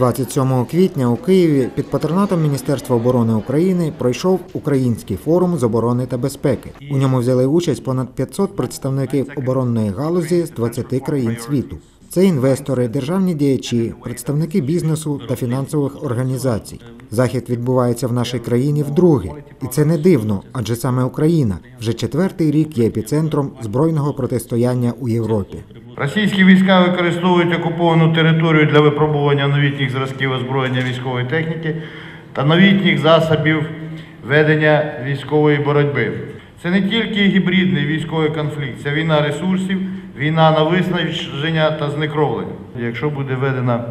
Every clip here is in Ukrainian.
27 квітня у Києві під патронатом Міністерства оборони України пройшов український форум з оборони та безпеки. У ньому взяли участь понад 500 представників оборонної галузі з 20 країн світу. Це інвестори, державні діячі, представники бізнесу та фінансових організацій. Захід відбувається в нашій країні вдруге, і це не дивно, адже саме Україна вже четвертий рік є епіцентром збройного протистояння у Європі. Російські війська використовують окуповану територію для випробування новітніх зразків озброєння військової техніки та новітніх засобів ведення військової боротьби. Це не тільки гібридний військовий конфлікт, це війна ресурсів, війна на виснаження та зникровлення. Якщо буде введено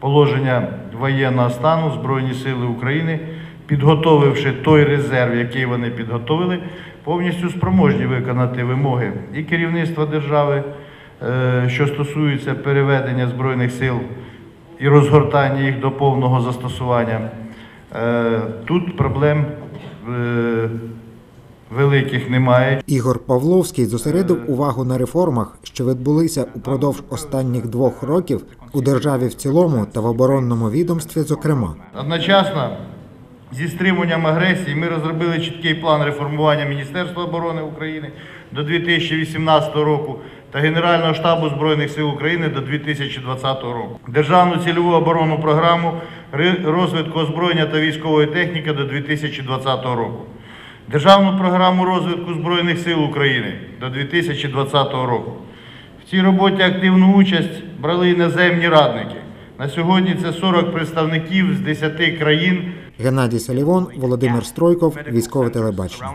положення воєнного стану Збройні Сили України, підготовивши той резерв, який вони підготовили, повністю спроможні виконати вимоги і керівництва держави, що стосується переведення збройних сил і розгортання їх до повного застосування. Е, Тут проблем е, великих немає. Ігор Павловський зосередив увагу на реформах, що відбулися упродовж останніх двох років у державі в цілому та в оборонному відомстві, зокрема. Одночасно зі стримуванням агресії ми розробили чіткий план реформування Міністерства оборони України до 2018 року та Генерального штабу Збройних сил України до 2020 року. Державну цільову оборонну програму розвитку озброєння та військової техніки до 2020 року. Державну програму розвитку Збройних сил України до 2020 року. В цій роботі активну участь брали іноземні радники. На сьогодні це 40 представників з 10 країн Геннадій Салівон, Володимир Стройков, військове телебачення.